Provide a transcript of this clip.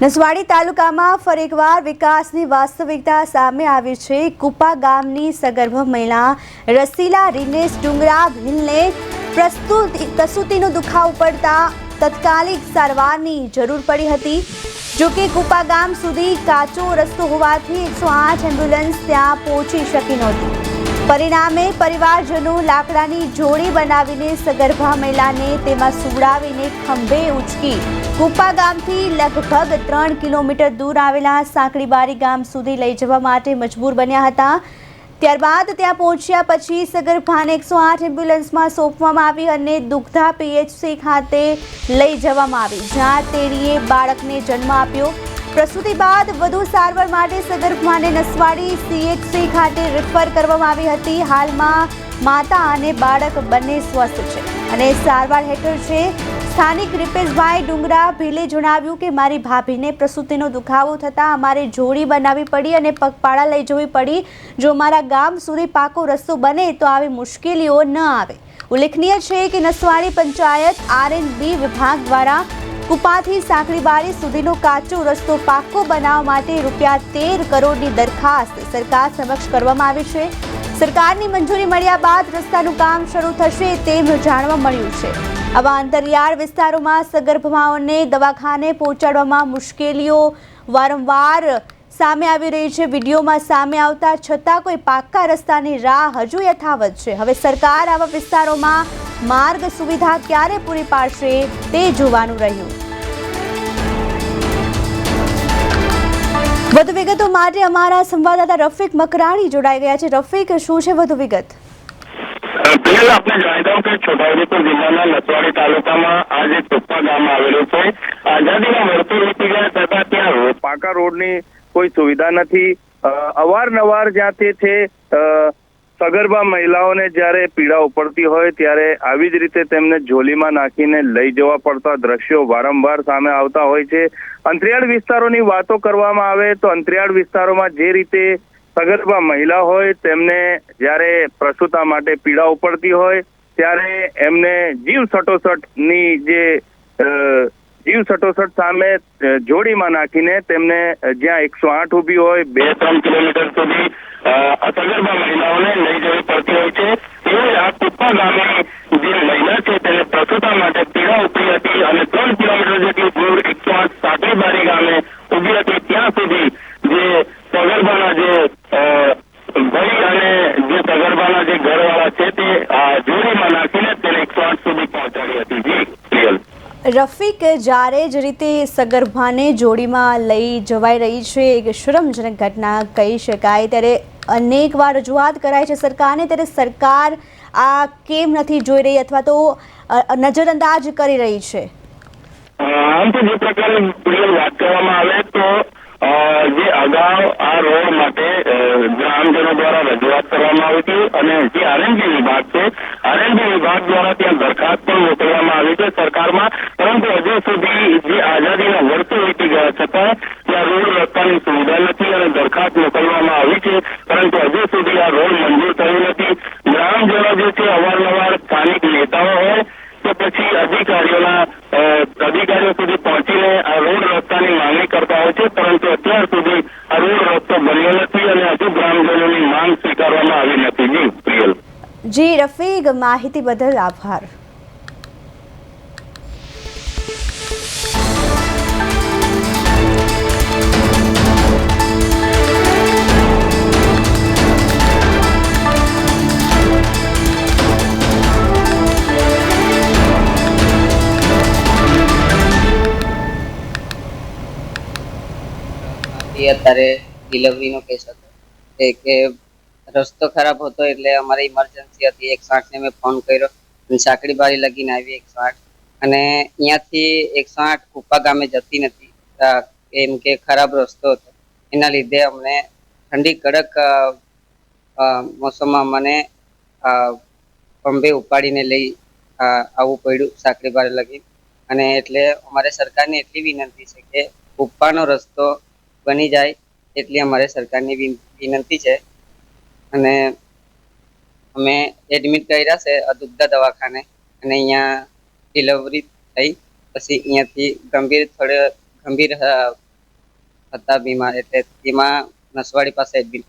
નસવાડી તાલુકામાં ફરી એકવાર વિકાસની વાસ્તવિકતા સામે આવી છે. કુપા ગામની સગર્ભ મહિલા રસીલા રિનેશ ડુંગરા ભીલને પ્રસ્તુતિ પ્રસૂતિનો દુખાવો પડતા તત્કાલિક સારવારની જરૂર પડી હતી. જો કે કુપા ગામ સુધી કાચો રસ્તો હોવાથી એકસો આઠ એમ્બ્યુલન્સ ત્યાં પહોંચી શકી નહોતી. પરિણામે પરિવારજનો લાકડાની જોડી બનાવીને સગર્ભા મહિલાને તેમાં સુવડાવીને ખંભે ઉચકી કુપા ગામથી લગભગ ત્રણ કિલોમીટર દૂર આવેલા સાંકડીબારી ગામ સુધી લઈ જવા માટે મજબૂર બન્યા હતા. ત્યારબાદ ત્યાં પહોંચ્યા પછી સગર્ભાને એકસો આઠ એમ્બ્યુલન્સમાં સોંપવામાં આવી અને દુગ્ધા પીએચસી ખાતે લઈ જવામાં આવી. જ્યાં તેણીએ બાળકને જન્મ આપ્યો. પ્રસૂતિ બાદ વધુ સારવાર માટે સગર્ભાને નસવાડી સીએચસી ખાતે રિફર કરવામાં આવી હતી. હાલમાં માતા અને બાળક બંને સ્વસ્થ છે અને સારવાર હેઠળ છે. સ્થાનિક રિપેશભાઈ ડુંગરા ભીલે જણાવ્યું કે મારી ભાભીને પ્રસૂતિનો દુખાવો થતાં અમારે જોડી બનાવવી પડી અને પગપાળા લઈ જવી પડી. જો મારા ગામ સુધી પાકો રસ્તો બને તો આવી મુશ્કેલીઓ ન આવે. ઉલ્લેખનીય છે કે નસવાડી પંચાયત આરએનબી વિભાગ દ્વારા કુપાથી સાંકડીબારી સુધીનો કાચો રસ્તો પાક્કો બનાવવા માટે રૂપિયા તેર કરોડની દરખાસ્ત સરકાર સમક્ષ કરવામાં આવી છે. સરકારની મંજૂરી મળ્યા બાદ રસ્તાનું કામ શરૂ થશે તેમ જાણવા મળ્યું છે. આવા અંતરિયાળ વિસ્તારોમાં સગર્ભમાઓને દવાખાને પહોંચાડવામાં મુશ્કેલીઓ વારંવાર સામે આવી રહી છે. વિડીયોમાં સામે આવતા છતાં કોઈ પાક્કા રસ્તાની રાહ હજુ યથાવત છે. હવે સરકાર આવા વિસ્તારોમાં માર્ગ સુવિધા ક્યારે પૂરી પાડશે તે જોવાનું રહ્યું. વિગતો માટે અમારા સંવાદદાતા રફીક મકરાણી જોડાઈ ગયા છે. રફીક, શું છે વધુ વિગત? પહેલા આપણે જણાવી દઉં કે છોટાઉદેપુર જિલ્લાના નસવાડી તાલુકામાં આજે જે ગામ આવેલું છે. આઝાદીના વર્ષો વીતી ગયા તથા ત્યાં પાકા રોડની કોઈ સુવિધા નથી. અવારનવાર જ્યાં તે છે સગર્ભા મહિલાઓને જ્યારે પીડા ઉપડતી હોય ત્યારે આવી જ રીતે તેમને ઝોલીમાં નાખીને લઈ જવા પડતા દ્રશ્યો વારંવાર સામે આવતા હોય છે. અંતરિયાળ વિસ્તારોની વાતો કરવામાં આવે તો અંતરિયાળ વિસ્તારોમાં જે રીતે સગર્ભા મહિલા હોય તેમને જ્યારે પ્રસૂતા માટે પીડા ઉપડતી હોય ત્યારે એમને જીવ સટોસટની જે જીવ સટોસટ સામે જોડીમાં નાખીને તેમને જ્યાં એકસો આઠ ઊભી હોય, બે ત્રણ કિલોમીટર સુધી સગર્ભા મહિલાઓને લઈ જવી પડતી હોય છે. એ આ કુપ્પા ગામે જે મહિલા છે તેને પ્રસૂતા માટે પીડા ઊભી હતી અને ત્રણ કિલોમીટર જેટલી દૂર એકસો આઠ ગામે ઊભી હતી. ત્યાં સુધી જે સગર્ભાના જે ભાઈ અને જે સગર્ભાના જે ઘરવાળા છે તે જોડીમાં નાખીને તેને એકસો સુધી પહોંચાડી હતી. જી રફીક જ્યારે જ રીતે સગર્ભાને જોડીમાં લઈ જવાઈ રહી છે, એક શરમજનક ઘટના કહી શકાય. ત્યારે અનેક વાર રજૂઆત કરાય છે સરકારને, ત્યારે સરકાર આ કેમ નથી જોઈ રહી અથવા તો નજરઅંદાજ કરી રહી છે? આમ તો જે પ્રકારે વાત કરવામાં આવે તો જે અગાઉ આ રોડ માટે ગ્રામજનો દ્વારા રજૂઆત કરવામાં આવી હતી અને જે આરએનબી વિભાગ છે, આરએનબી વિભાગ દ્વારા ત્યાં દરખાસ્ત પણ મોકલવામાં આવી છે સરકારમાં. પરંતુ હજુ સુધી જે આઝાદીના વર્ષો વીતી ગયા છતાં ત્યાં રોડ રસ્તાની સુવિધા નથી અને દરખાસ્ત મોકલવામાં આવી છે પરંતુ હજુ સુધી આ રોડ મંજૂર થયું નથી ગ્રામજનો જે છે અવારનવાર સ્થાનિક નેતાઓ હોય, તો પછી અધિકારીઓના અધિકારીઓ સુધી પહોંચીને આ રોડ રસ્તાની માંગણી કરતા હોય છે, પરંતુ અત્યાર સુધી આ રોડ રસ્તો બન્યો નથી અને હજુ ગ્રામજનોની માંગ સ્વીકારવામાં આવી નથી. જી, પ્રિયલ. જી, રફીક, માહિતી બદલ આભાર. એ અત્યારે ડિલિવરીનો કેસ હતો. એ કે રસ્તો ખરાબ હતો એટલે અમારે ઇમરજન્સી હતી. એકસો આઠને મેં ફોન કર્યો અને સાંકડી બારી લગીને આવી એકસો આઠ અને અહીંયાથી એકસો આઠ કુપા ગામે જતી નથી. એમ કે ખરાબ રસ્તો હતો. એના લીધે અમને ઠંડી કડક મોસમમાં મને પંબે ઉપાડીને લઈ આવવું પડ્યું સાંકડી બારી લગી અને એટલે અમારે સરકારને એટલી વિનંતી છે કે કુપ્પાનો રસ્તો બની જાય એટલી અમારે સરકારની વિનંતી છે. અને અમે એડમિટ કર્યા છે અદુગ્ધા દવાખાને અને અહીંયા ડિલિવરી થઈ. પછી અહીંયાથી ગંભીર થોડે ગંભીર હતા બીમાર એટલે તેમાં નસવાડી પાસે એડમિટ